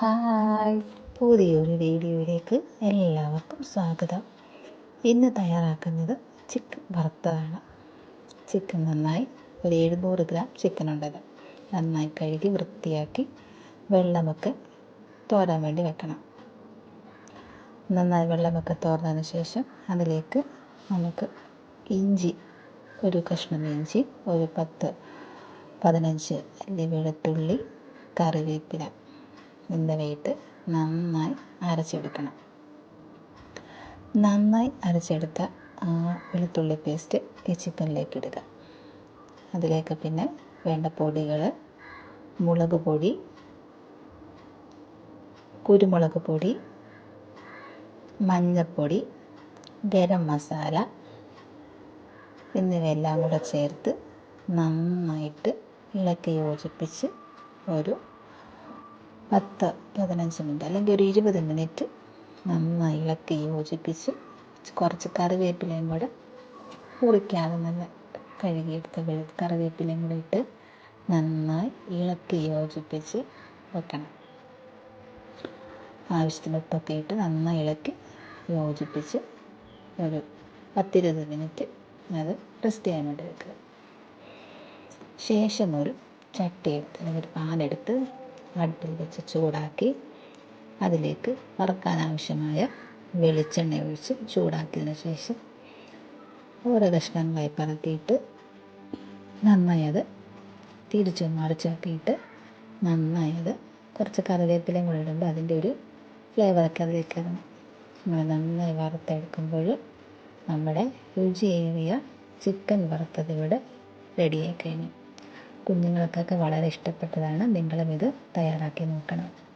Hi. പുതിയൊരു വീഡിയോയിലേക്ക് എല്ലാവർക്കും സ്വാഗതം. ഇന്ന് തയ്യാറാക്കുന്നത് ചിക്കൻ വറുത്തതാണ്. ചിക്കൻ നന്നായി ഒരു എഴുന്നൂറ് ഗ്രാം ചിക്കൻ ഉണ്ടത് നന്നായി കഴുകി വൃത്തിയാക്കി വെള്ളമൊക്കെ തോരാൻ വേണ്ടി വെക്കണം. നന്നായി വെള്ളമൊക്കെ തോർന്നതിന് ശേഷം അതിലേക്ക് നമുക്ക് ഇഞ്ചി ഒരു കഷ്ണം ഇഞ്ചി ഒരു പത്ത് പതിനഞ്ച് അല്ലി വെളുത്തുള്ളി കറിവേപ്പില എന്നിവയിട്ട് നന്നായി അരച്ചെടുക്കണം. നന്നായി അരച്ചെടുത്ത ആ വെളുത്തുള്ളി പേസ്റ്റ് ഈ ചിക്കനിലേക്ക് ഇടുക. അതിലേക്ക് പിന്നെ വേണ്ട പൊടികൾ മുളക് പൊടി കുരുമുളക് പൊടി മഞ്ഞൾപ്പൊടി ഗരം മസാല എന്നിവയെല്ലാം കൂടെ ചേർത്ത് നന്നായിട്ട് ഇളക്കി യോജിപ്പിച്ച് ഒരു പത്ത് പതിനഞ്ച് മിനിറ്റ് അല്ലെങ്കിൽ ഒരു ഇരുപത് മിനിറ്റ് നന്നായി ഇളക്കി യോജിപ്പിച്ച് കുറച്ച് കറിവേപ്പിലയും കൂടെ മുറിക്കാതെ നല്ല കഴുകിയെടുത്ത കറിവേപ്പിലയും കൂടെ ഇട്ട് നന്നായി ഇളക്കി യോജിപ്പിച്ച് വെക്കണം. ആവശ്യത്തിന് ഉപ്പൊക്കെ ഇട്ട് നന്നായി ഇളക്കി യോജിപ്പിച്ച് ഒരു പത്തിരുപത് മിനിറ്റ് അത് റെസ്റ്റ് ചെയ്യാൻ വേണ്ടി വെക്കുക. ശേഷം ഒരു ചട്ടി എടുത്ത് അല്ലെങ്കിൽ ഒരു പാൻ എടുത്ത് അടുപ്പിൽ വെച്ച് ചൂടാക്കി അതിലേക്ക് വറുക്കാൻ ആവശ്യമായ വെളിച്ചെണ്ണ ഒഴിച്ച് ചൂടാക്കിയതിന് ശേഷം ഓരോ കഷ്ണങ്ങളായി പറത്തിയിട്ട് നന്നായി അത് തിരിച്ചു മറിച്ചാക്കിയിട്ട് നന്നായി അത് കുറച്ച് കറിവേപ്പിലയും കൂടെ ഇടുമ്പോൾ അതിന്റെ ഒരു ഫ്ലേവറൊക്കെ അതിലേക്ക് നമ്മൾ നന്നായി വറുത്തെടുക്കുമ്പോൾ നമ്മുടെ രുചിയേറിയ ചിക്കൻ വറുത്തത് ഇവിടെ റെഡിയായി കഴിഞ്ഞു. കുഞ്ഞുങ്ങൾക്കൊക്കെ വളരെ ഇഷ്ടപ്പെട്ടതാണ്. നിങ്ങളും ഇത് തയ്യാറാക്കി നോക്കണം.